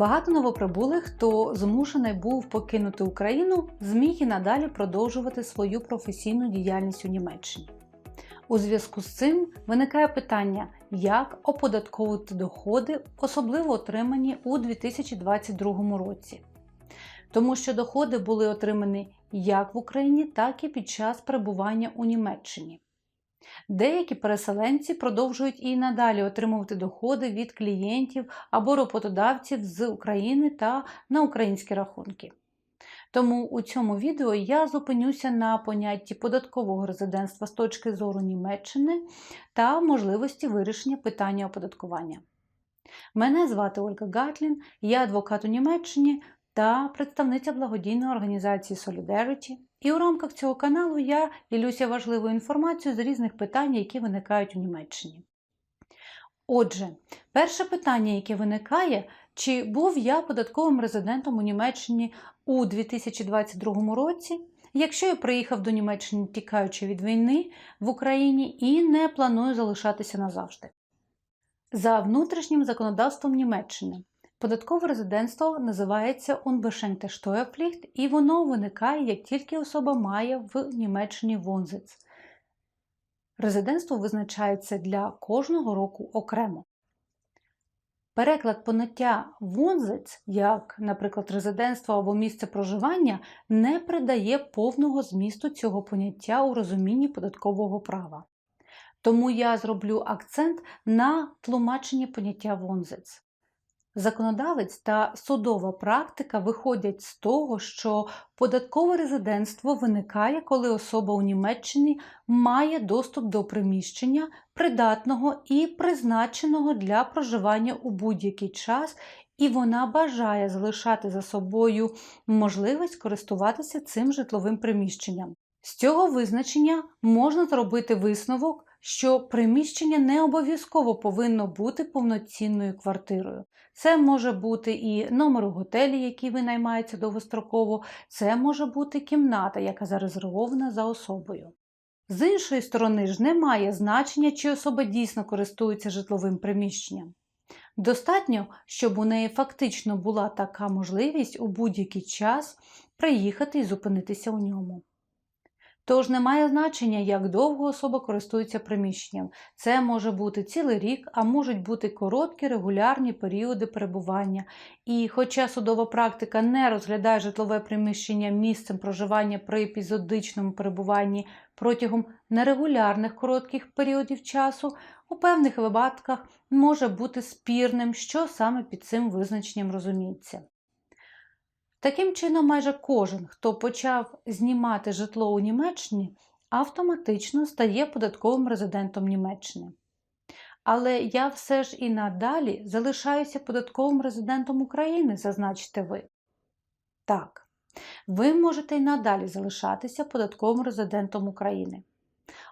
Багато новоприбулих, хто змушений був покинути Україну, зміг і надалі продовжувати свою професійну діяльність у Німеччині. У зв'язку з цим виникає питання, як оподатковувати доходи, особливо отримані у 2022 році. Тому що доходи були отримані як в Україні, так і під час перебування у Німеччині. Деякі переселенці продовжують і надалі отримувати доходи від клієнтів або роботодавців з України та на українські рахунки. Тому у цьому відео я зупинюся на понятті податкового резидентства з точки зору Німеччини та можливості вирішення питання оподаткування. Мене звати Ольга Гатлін, я адвокат у Німеччині та представниця благодійної організації Solidarity. І у рамках цього каналу я ділюся важливою інформацією з різних питань, які виникають у Німеччині. Отже, перше питання, яке виникає, чи був я податковим резидентом у Німеччині у 2022 році, якщо я приїхав до Німеччини, тікаючи від війни в Україні і не планую залишатися назавжди. За внутрішнім законодавством Німеччини податкове резидентство називається Steuerpflicht і воно виникає, як тільки особа має в Німеччині вонзиц. Резидентство визначається для кожного року окремо. Переклад поняття вонзиць, як, наприклад, резидентство або місце проживання, не придає повного змісту цього поняття у розумінні податкового права. Тому я зроблю акцент на тлумаченні поняття вонзиць. Законодавець та судова практика виходять з того, що податкове резидентство виникає, коли особа у Німеччині має доступ до приміщення, придатного і призначеного для проживання у будь-який час, і вона бажає залишати за собою можливість користуватися цим житловим приміщенням. З цього визначення можна зробити висновок, що приміщення не обов'язково повинно бути повноцінною квартирою. Це може бути і номер у готелі, який винаймається довгостроково, це може бути кімната, яка зарезервована за особою. З іншої сторони ж немає значення, чи особа дійсно користується житловим приміщенням. Достатньо, щоб у неї фактично була така можливість у будь-який час приїхати і зупинитися у ньому. Тож не має значення, як довго особа користується приміщенням. Це може бути цілий рік, а можуть бути короткі регулярні періоди перебування. І хоча судова практика не розглядає житлове приміщення місцем проживання при епізодичному перебуванні протягом нерегулярних коротких періодів часу, у певних випадках може бути спірним, що саме під цим визначенням розуміється. Таким чином, майже кожен, хто почав знімати житло у Німеччині, автоматично стає податковим резидентом Німеччини. Але я все ж і надалі залишаюся податковим резидентом України, зазначите ви. Так, ви можете і надалі залишатися податковим резидентом України.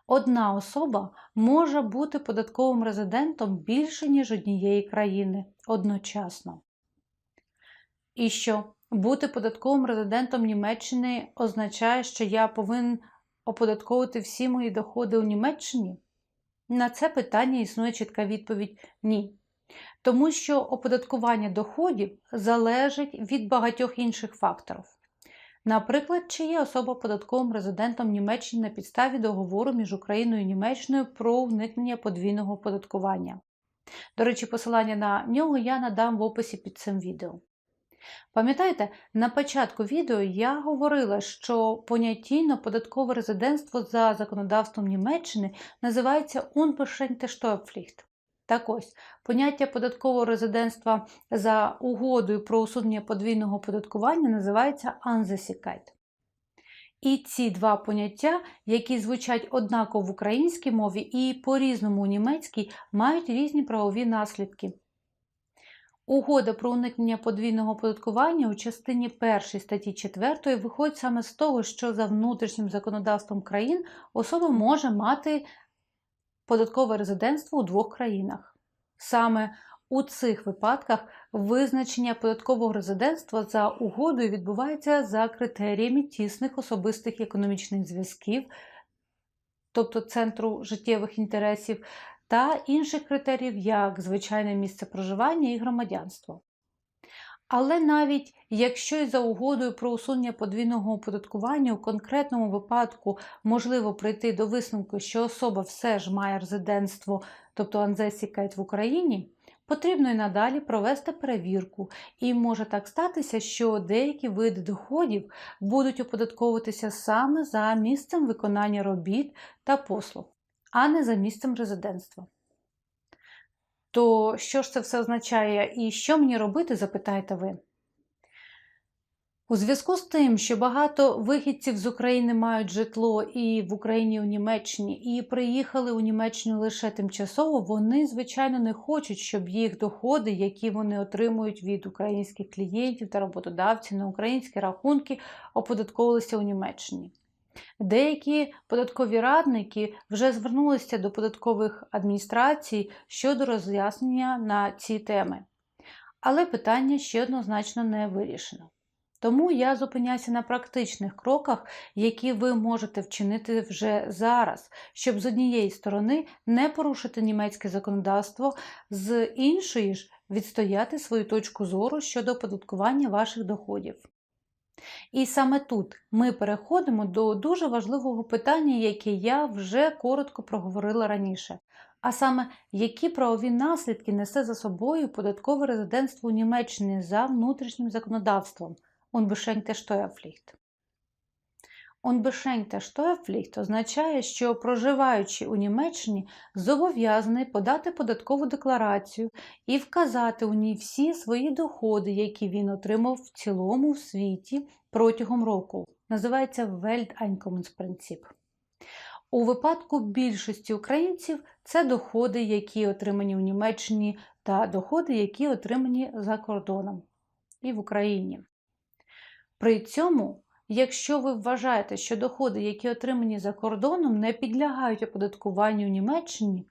Одна особа може бути податковим резидентом більше, ніж однієї країни одночасно. І що бути податковим резидентом Німеччини означає, що я повинен оподатковувати всі мої доходи у Німеччині? На це питання існує чітка відповідь ні. Тому що оподаткування доходів залежить від багатьох інших факторів. Наприклад, чи є особа податковим резидентом Німеччини на підставі договору між Україною і Німеччиною про уникнення подвійного оподаткування. До речі, посилання на нього я надам в описі під цим відео. Пам'ятаєте, на початку відео я говорила, що понятійно податкове резидентство за законодавством Німеччини називається Unbeschränkte. Так ось, поняття податкового резидентства за угодою про усунення подвійного оподаткування називається Ansässigkeit. І ці два поняття, які звучать однаково в українській мові і по-різному у німецькій, мають різні правові наслідки. Угода про уникнення подвійного оподаткування у частині 1 статті 4 виходить саме з того, що за внутрішнім законодавством країн особа може мати податкове резидентство у двох країнах. Саме у цих випадках визначення податкового резидентства за угодою відбувається за критеріями тісних особистих економічних зв'язків, тобто центру життєвих інтересів, та інших критеріїв, як звичайне місце проживання і громадянство. Але навіть якщо й за угодою про усунення подвійного оподаткування у конкретному випадку можливо прийти до висновку, що особа все ж має резидентство, тобто анзесікайт в Україні, потрібно й надалі провести перевірку, і може так статися, що деякі види доходів будуть оподатковуватися саме за місцем виконання робіт та послуг, а не за місцем резидентства. То що ж це все означає і що мені робити, запитаєте ви? У зв'язку з тим, що багато вихідців з України мають житло і в Україні, і у Німеччині, і приїхали у Німеччину лише тимчасово, вони, звичайно, не хочуть, щоб їх доходи, які вони отримують від українських клієнтів та роботодавців на українські рахунки, оподатковувалися у Німеччині. Деякі податкові радники вже звернулися до податкових адміністрацій щодо роз'яснення на ці теми. Але питання ще однозначно не вирішено. Тому я зупиняюся на практичних кроках, які ви можете вчинити вже зараз, щоб з однієї сторони не порушити німецьке законодавство, з іншої ж відстояти свою точку зору щодо оподаткування ваших доходів. І саме тут ми переходимо до дуже важливого питання, яке я вже коротко проговорила раніше. А саме, які правові наслідки несе за собою податкове резидентство у Німеччині за внутрішнім законодавством Unbeschränkte Unbeschränkte Steuerpflicht означає, що проживаючи у Німеччині, зобов'язаний подати податкову декларацію і вказати у ній всі свої доходи, які він отримав в цілому в світі протягом року. Називається Welteinkommensprinzip. У випадку більшості українців це доходи, які отримані у Німеччині, та доходи, які отримані за кордоном і в Україні. При цьому, якщо ви вважаєте, що доходи, які отримані за кордоном, не підлягають оподаткуванню в Німеччині,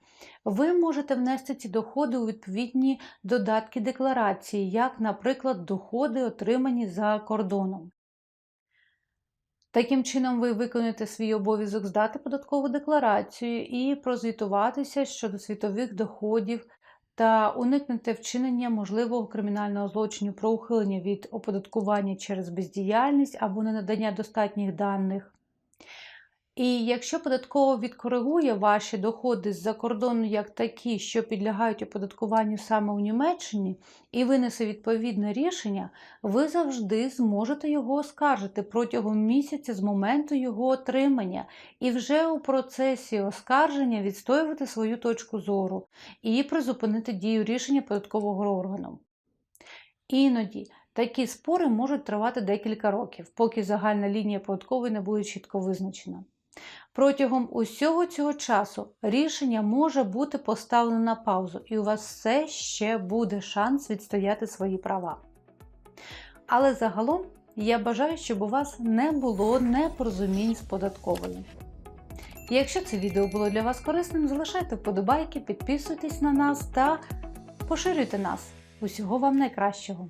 ви можете внести ці доходи у відповідні додатки декларації, як, наприклад, доходи, отримані за кордоном. Таким чином, ви виконуєте свій обов'язок здати податкову декларацію і прозвітуватися щодо світових доходів та уникнете вчинення можливого кримінального злочину про ухилення від оподаткування через бездіяльність або ненадання достатніх даних. І якщо податково відкоригує ваші доходи з-за кордону як такі, що підлягають оподаткуванню саме у Німеччині, і винесе відповідне рішення, ви завжди зможете його оскаржити протягом місяця з моменту його отримання, і вже у процесі оскарження відстоювати свою точку зору і призупинити дію рішення податкового органу. Іноді такі спори можуть тривати декілька років, поки загальна лінія податкової не буде чітко визначена. Протягом усього цього часу рішення може бути поставлено на паузу, і у вас все ще буде шанс відстояти свої права. Але загалом я бажаю, щоб у вас не було непорозумінь з податковою. Якщо це відео було для вас корисним, залишайте вподобайки, підписуйтесь на нас та поширюйте нас. Усього вам найкращого!